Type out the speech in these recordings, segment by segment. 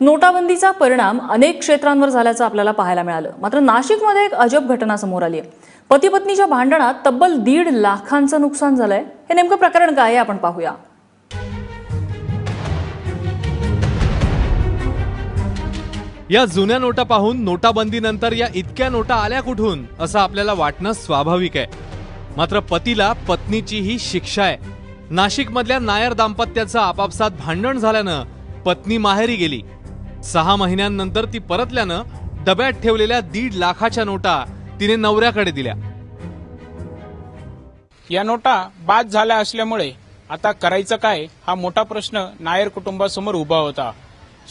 नोटाबंदीचा परिणाम अनेक क्षेत्रांवर झाल्याचं आपल्याला पाहायला मिळालं. मात्र नाशिकमध्ये एक अजब घटना समोर आली आहे पती पत्नीच्या भांडणात तब्बल दीड लाखांचं नुकसान झालंय. हे नेमकं प्रकरण काय आहे आपण पाहूया. या जुन्या नोटा पाहून नोटाबंदीनंतर या इतक्या नोटा आल्या कुठून असं आपल्याला वाटणं स्वाभाविक आहे. मात्र पतीला पत्नीची ही शिक्षा आहे. नाशिकमधल्या नायर दाम्पत्याचं आपापसात भांडण झाल्यानं पत्नी माहेरी गेली. सहा महिन्यांनंतर ती परतल्यानं डब्यात ठेवलेल्या दीड लाखाच्या नोटा तिने नवऱ्याकडे दिल्या. या नोटा बाद झाल्या असल्यामुळे आता करायचं काय हा मोठा प्रश्न नायर कुटुंबासमोर उभा होता.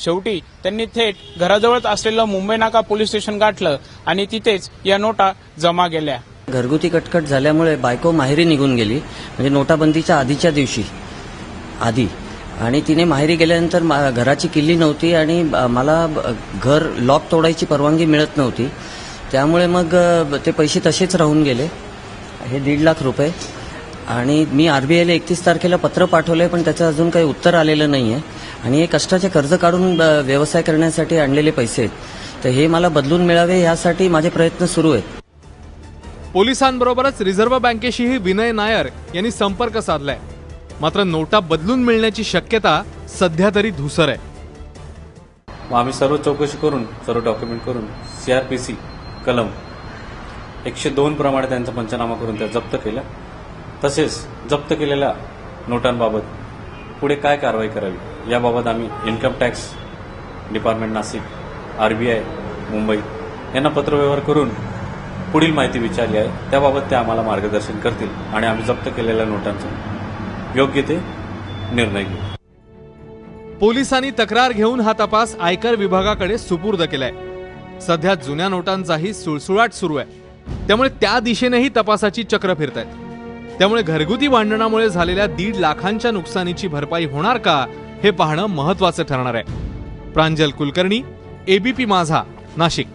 शेवटी त्यांनी थेट घराजवळच असलेलं मुंबई नाका पोलीस स्टेशन गाठलं आणि तिथेच या नोटा जमा केल्या. घरगुती कटकट झाल्यामुळे बायको माहेरी निघून गेली म्हणजे नोटाबंदीच्या आधीच्या दिवशी. आधी. आणि तिने माहेरी गेल्यानंतर मा- घराची किल्ली नव्हती आणि मला घर लॉक तोडायची परवानगी मिळत नव्हती. त्यामुळे मग ते पैसे तसेच राहून गेले. हे दीड लाख रुपये. आणि मी आर बी आयला एकतीस तारखेला पत्र पाठवलंय पण त्याचं अजून काही उत्तर आलेलं नाही आहे आणि हे कष्टाचे कर्ज काढून व्यवसाय करण्यासाठी आणलेले पैसे आहेत. तर हे मला बदलून मिळावे यासाठी माझे प्रयत्न सुरू आहेत. पोलिसांबरोबरच रिझर्व्ह बँकेशीही विनय नायर यांनी संपर्क साधलाय. मात्र नोटा बदलून मिळण्याची शक्यता सध्या तरी धुसर आहे. मग आम्ही सर्व चौकशी करून सर्व डॉक्युमेंट करून सीआरपीसी कलम एकशे दोन प्रमाणे त्यांचा पंचनामा करून त्या जप्त केल्या. तसेच जप्त केलेल्या नोटांबाबत पुढे काय कारवाई करावी याबाबत आम्ही income tax department Nashik RBI Mumbai यांना पत्रव्यवहार करून पुढील माहिती विचारली आहे. त्याबाबत ते आम्हाला मार्गदर्शन करतील आणि आम्ही जप्त केलेल्या नोटांचं योग्य ते निर्णय घेऊ. पोलिसांनी तक्रार घेऊन हा तपास आयकर विभागाकडे सुपूर्द केलाय. सध्या जुन्या नोटांचाही सुळसुळाट सुरू आहे. त्यामुळे त्या दिशेनेही तपासाची चक्र फिरत आहेत त्यामुळे घरगुती भांडणामुळे झालेल्या दीड लाखांच्या नुकसानीची भरपाई होणार का हे पाहणं महत्वाचं ठरणार आहे. प्रांजल कुलकर्णी एबीपी माझा नाशिक.